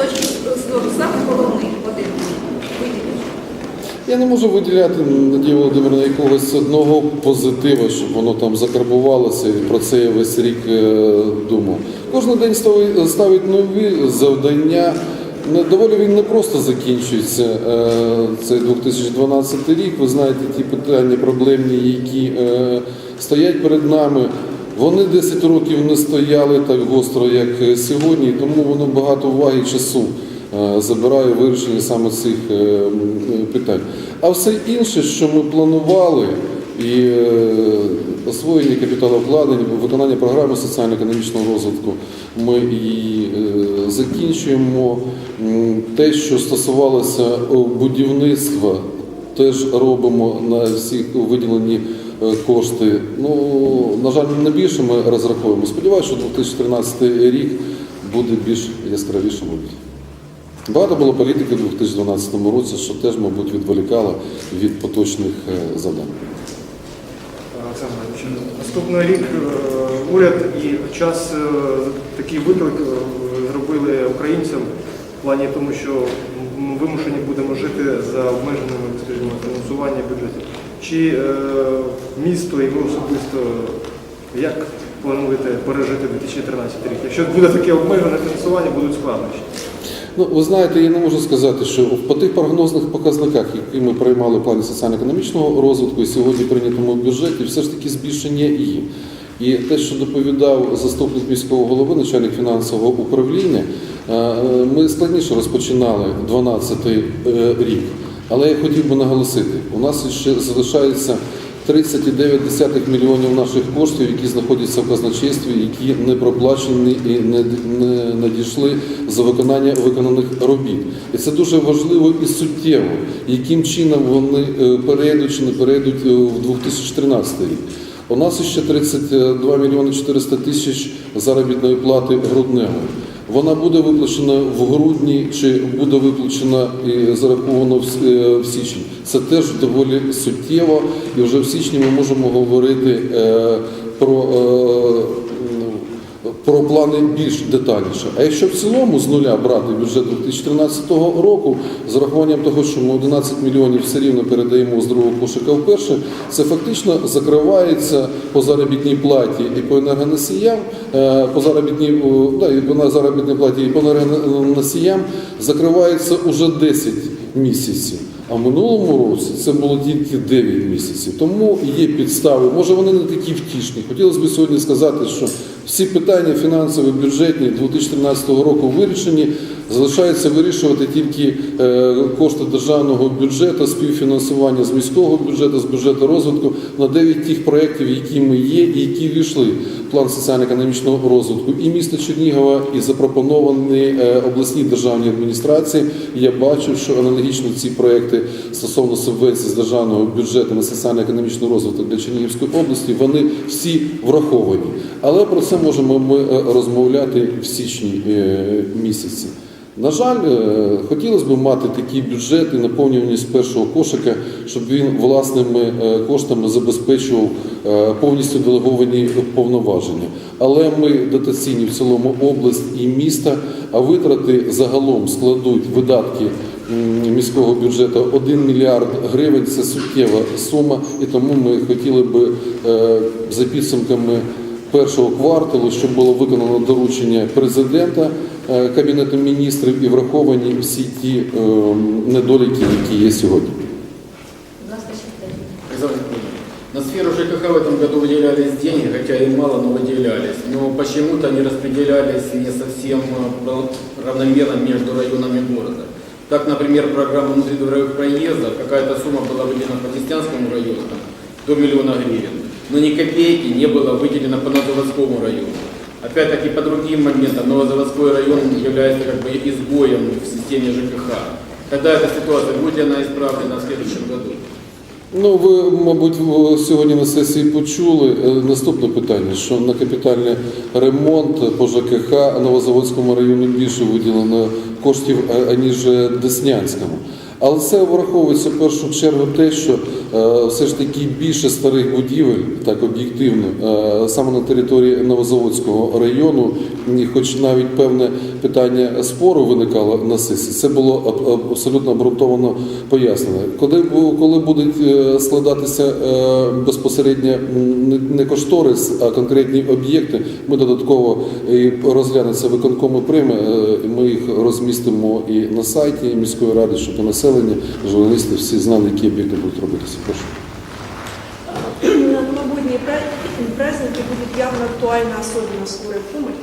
точки зору саме головний один виділити? Я не можу виділяти Надія Володимирівна якогось одного позитива, щоб воно там закарбувалося, і про це я весь рік е, думав. Кожен день ставить, ставить нові завдання. Доволі він не просто закінчується е, цей 2012 рік. Ви знаєте ті питання проблемні, які е, стоять перед нами. Вони 10 років не стояли так гостро, як е, сьогодні, тому воно багато уваги і часу е, забирає вирішення саме цих е, питань. А все інше, що ми планували, і освоєння капіталовкладень, виконання програми соціально-економічного розвитку, ми і закінчуємо. Те, що стосувалося будівництва, теж робимо на всі виділені кошти. Ну, на жаль, не більше ми розраховуємо. Сподіваюся, що 2013 рік буде більш яскравішим. Багато було політики у 2012 році, що теж, мабуть, відволікало від поточних е, завдань. Наступний рік е, уряд і час е, такий виклик е, зробили українцям в плані тому, що вимушені будемо жити за обмеженими, скажімо, фінансування бюджету. Чи е, місто і ви особисто як плануєте пережити 2013 рік? Якщо буде таке обмежене фінансування, будуть складнощі. Ну, ви знаєте, я не можу сказати, що по тих прогнозних показниках, які ми приймали в плані соціально-економічного розвитку і сьогодні прийнятому бюджеті, все ж таки збільшення є. І те, що доповідав заступник міського голови, начальник фінансового управління, е, ми складніше розпочинали 12 рік. Але я хотів би наголосити, у нас ще залишається 30,9 мільйонів наших коштів, які знаходяться в казначействі, які не проплачені і не, надійшли за виконання виконаних робіт. І це дуже важливо і суттєво, яким чином вони е, перейдуть чи не перейдуть е, в 2013 рік. У нас ще 32 мільйони 400 тисяч заробітної плати грудневої. Вона буде виплачена в грудні чи буде виплачена і зарахована в е, січні. Це теж доволі суттєво, і вже в січні ми можемо говорити е, про, е, про плани більш детальніше. А якщо в цілому з нуля брати бюджет 2013 року, з урахуванням того, що ми 11 мільйонів все рівно передаємо з другого кошика вперше, це фактично закривається по заробітній платі і по енергоносіям, е, по заробітній, о, да, і по заробітній платі і по енергоносіям закривається уже 10 місяців. А в минулому році це було тільки 9 місяців. Тому є підстави. Може вони не такі втішні. Хотілося б сьогодні сказати, що всі питання фінансові, бюджетні 2013 року вирішені. Залишається вирішувати тільки е, кошти державного бюджету, співфінансування з міського бюджету, з бюджету розвитку на 9 тих проєктів, які ми є і які війшли в план соціально-економічного розвитку і міста Чернігова, і запропоновані е, обласній державній адміністрації. Я бачу, що аналогічно ці проекти стосовно субвенцій з державного бюджету на соціально-економічний розвиток для Чернігівської області, вони всі враховані. Але про це можемо ми е, розмовляти в січні е, місяці. На жаль, е, хотілося б мати такі бюджети, наповнювані з першого кошика, щоб він власними коштами забезпечував повністю делеговані повноваження. Але ми дотаційні в цілому область і міста, а витрати загалом складуть видатки міського бюджету 1 мільярд гривень. Це суттєва сума, і тому ми хотіли би за підсумками першого кварталу, щоб було виконано доручення президента е, Кабінету міністрів і враховані всі ті е, недоліки, які є сьогодні. Будь ласка, ще питання. Александр Николаевич, На сферу ЖКХ в этом году выделялись деньги, хотя и мало, но выделялись. Но почему-то они распределялись не совсем э, равномерно между районами города. Так, например, программа внутридворовых проездов, какая-то сумма была выделена по Дестянскому району, там, до миллиона гривен. Но ни копейки не было выделено по Новозаводскому району. Опять-таки по другим моментам Новозаводской район является как бы изгоем в системе ЖКХ. Когда эта ситуация, будет ли она исправлена в следующем году? Ну, ви, мабуть, в- сьогодні на сесії почули е, наступне питання, що на капітальний ремонт по ЖКХ Новозаводському районі більше виділено коштів, а- аніж Деснянському. Але це враховується в першу чергу те, що е, все ж таки більше старих будівель, так об'єктивно, е, саме на території Новозаводського району, хоч навіть певне питання спору виникало на сесії, це було аб- аб- абсолютно обґрунтовано пояснено. Коли, коли будуть е, складатися безпосередньо не- кошторис, а конкретні об'єкти, ми додатково і розглянемо це виконком прийме, ми їх розмістимо і на сайті міської ради, щоб і населення, журналісти всі знали, які об'єкти будуть робитися. Прошу. На новогодние пра- праздники будет явно актуальна особенно скорая помощь.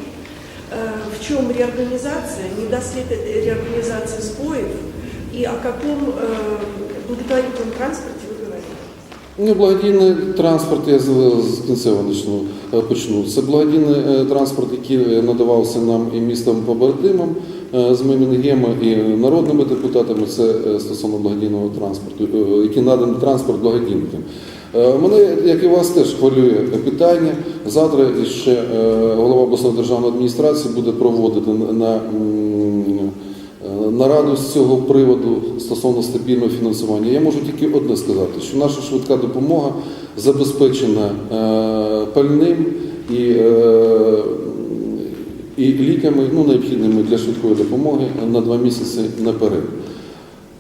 Э, В чем реорганизация, не даст ли это реорганизации сбоев и о каком э, благотворительном транспорте вы говорите? Ну, благодійний транспорт, я з, з кінцевого почну, е, почну. Це благодійний е, транспорт, який надавався нам і містом побратимам е, з Мемінгема і народними депутатами. Це е, стосовно благодійного транспорту, е, який наданий транспорт благодійникам. Е, Мене, як і вас, теж хвилює питання. Завтра ще е, голова обласної державної адміністрації буде проводити на- Е, нараду з цього приводу стосовно стабільного фінансування. Я можу тільки одне сказати, що наша швидка допомога забезпечена е, пальним і, е, і ліками, ну, необхідними для швидкої допомоги на два місяці наперед.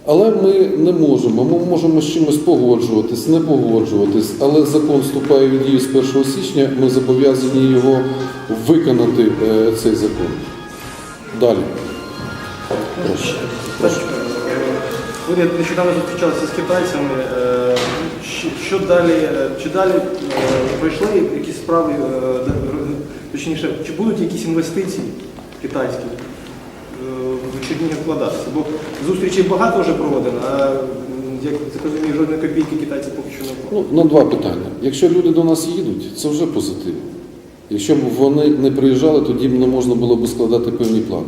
Але ми не можемо. Ми можемо з чимось погоджуватись, не погоджуватись, але закон вступає в дію з 1 січня. Ми зобов'язані його виконати е, цей закон. Далі. Прошу. Е, Уряд нещодавно зустрічався з китайцями. Е, Що, далі? е, Чи далі пройшли якісь справи, точніше, чи будуть якісь інвестиції китайські е, в Чернігів вкладатися? Бо зустрічей багато вже проводено, а як це розумію, жодної копійки китайці поки що не вкладають. Ну, на два питання. Якщо люди до нас їдуть, це вже позитив. Якщо б вони не приїжджали, тоді б не можна було б складати певні плани.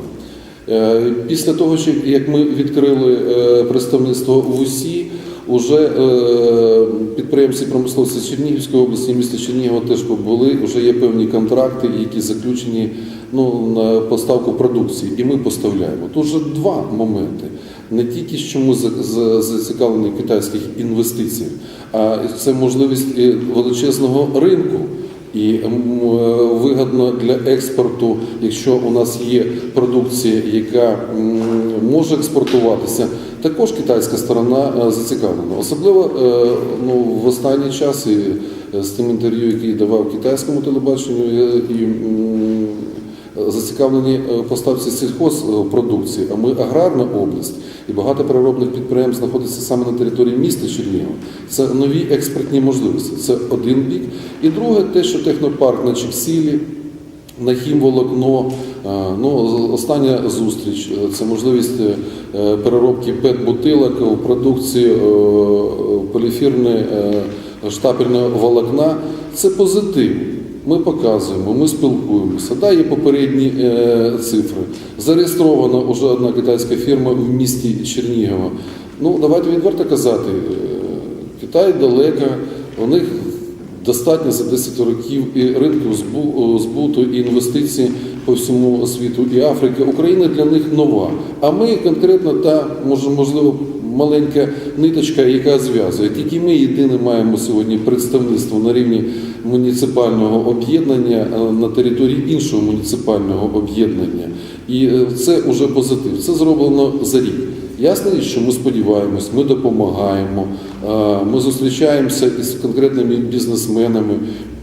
Е, Після того, як ми відкрили е, представництво в УСІ, уже е, підприємці промисловці Чернігівської області, міста Чернігова теж побули, вже є певні контракти, які заключені ну, на поставку продукції, і ми поставляємо. Тут вже два моменти. Не тільки що ми за- за- зацікавлені китайських інвестиціях, а це можливість величезного ринку. І е, вигідно для експорту, якщо у нас є продукція, яка може експортуватися, також китайська сторона е, зацікавлена. Особливо е, ну, в останній час і з тим інтерв'ю, який давав китайському телебаченню, і зацікавлені е, поставці сільхозпродукції, а ми аграрна область, і багато переробних підприємств знаходиться саме на території міста Чернігова. Це нові експортні можливості. Це один бік. І друге, те, що технопарк на Чексілі, на хімволокно, е, ну, остання зустріч е, це можливість переробки пет-бутилок у продукції е, поліфірної е, штапельного волокна. Це позитив. Ми показуємо, ми спілкуємося. Да, є попередні е, цифри. Зареєстрована вже одна китайська фірма в місті Чернігова. Ну, давайте відверто казати, е, Китай далеко, у них достатньо за 10 років і ринків збу- збуту, і інвестицій по всьому світу, і Африка. Україна для них нова. А ми конкретно та може, можливо маленька ниточка, яка зв'язує. Тільки ми єдине маємо сьогодні представництво на рівні муніципального об'єднання е, на території іншого муніципального об'єднання. І е, це вже позитив. Це зроблено за рік. Ясно, що ми сподіваємось, ми допомагаємо, е, ми зустрічаємося із конкретними бізнесменами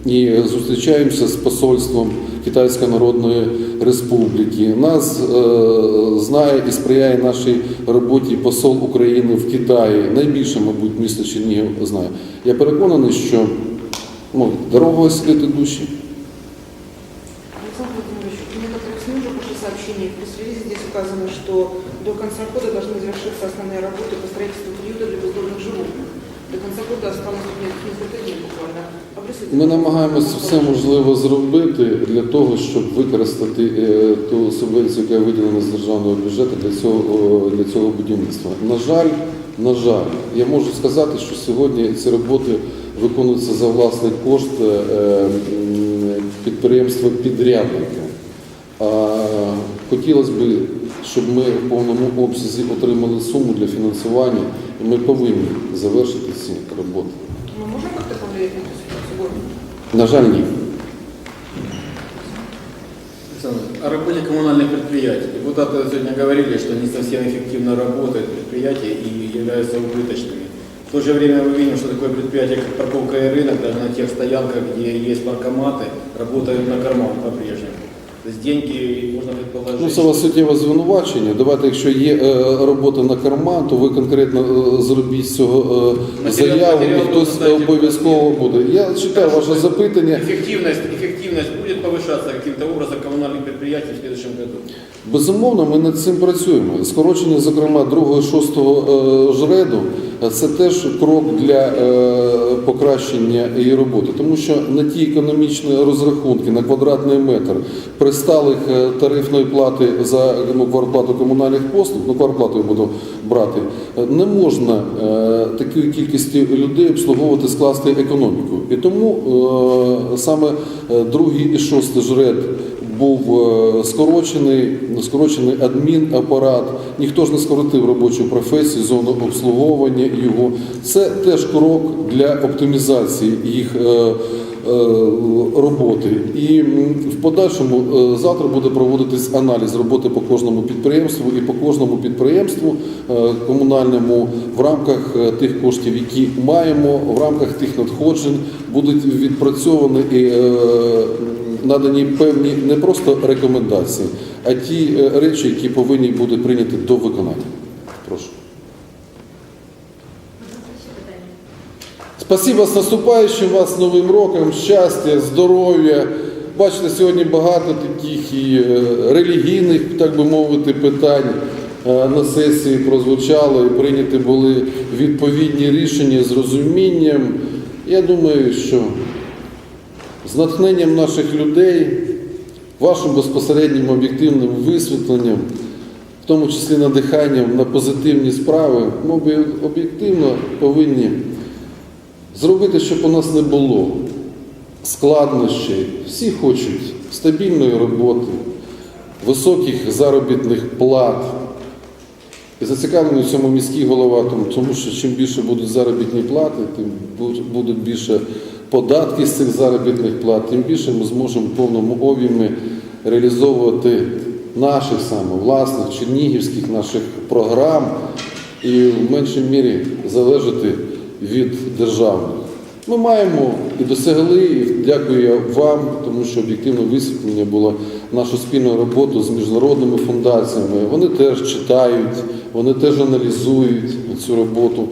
і зустрічаємося з посольством Китайської Народної Республіки. Нас е, знає і сприяє нашій роботі посол України в Китаї. Найбільше, мабуть, місто Чернігів знає. Я переконаний, що ну, дорога освіти душі. Александр Владимирович, в некоторых СМИ уже пошли сообщения, в пресс-релизе здесь указано, что до конца года должны завершиться основные работы по строительству приюта для бездомных животных. До конца года несколько буквально. Ми намагаємося все можливе зробити для того, щоб використати е, ту субвенцію, яка виділена з державного бюджету для цього, для цього будівництва. На жаль, на жаль, я можу сказати, що сьогодні ці роботи виконуються за власний кошт е, підприємства підрядника. Хотілося б, щоб ми в повному обсязі отримали суму для фінансування, і ми повинні завершити ці роботи. Мы можем как-то повлиять на эту ситуацию в городе? На жаль, ні. Александр, О работе коммунальных предприятий. Депутаты сегодня говорили, что не совсем эффективно работают предприятия и являются убыточными. В то же время мы видим, что такое предприятие, как парковка и рынок, даже на тех стоянках, где есть банкоматы, работают на карман по-прежнему. То есть деньги, можно предположить... Ну, це у вас суттєве звинувачення. Давайте, якщо є е, робота на карман, то ви конкретно е, зробіть з цього е, Матеріал- заяву, і матеріал хтось будете дати. обов'язково буде. Я читаю ваше запитання. Эффективность, эффективность будет повышаться каким-то образом коммунальных предприятий в следующем году? Безумовно, ми над цим працюємо. Скорочення, зокрема, другого і шостого е, жреду е, це теж крок для е, покращення її роботи, тому що на ті економічні розрахунки на квадратний метр при сталих е, тарифної плати за ну, квартплату комунальних послуг, ну квартплату я буду брати, е, не можна е, такої кількості людей обслуговувати, скласти економіку. І тому саме другий і шостий жред був е, скорочений, скорочений адмінапарат. Ніхто ж не скоротив робочу професію, зону обслуговування його. Це теж крок для оптимізації їх е, е, роботи. І в подальшому завтра буде проводитись аналіз роботи по кожному підприємству і по кожному підприємству комунальному в рамках тих коштів, які маємо, в рамках тих надходжень будуть відпрацьовані і надані певні не просто рекомендації, а ті е, речі, які повинні бути прийняті до виконання. Прошу. Спасибо з наступаючим вас Новим роком, щастя, здоров'я. Бачите, сьогодні багато таких і е, релігійних, так би мовити, питань е, на сесії прозвучало і прийняті були відповідні рішення з розумінням. Я думаю, що з натхненням наших людей, вашим безпосереднім об'єктивним висвітленням, в тому числі надиханням на позитивні справи, ми об'єктивно повинні зробити, щоб у нас не було складнощів. Всі хочуть стабільної роботи, високих заробітних плат. І зацікавлений в цьому міський голова, тому- що чим більше будуть заробітні плати, тим буд- будуть більше податки з цих заробітних плат, тим більше ми зможемо в повному об'ємі реалізовувати наших саме власних чернігівських наших програм і в меншій мірі залежати від державних. Ми маємо і досягли, і дякую вам, тому що об'єктивне висвітлення було нашу спільну роботу з міжнародними фундаціями. Вони теж читають, вони теж аналізують цю роботу.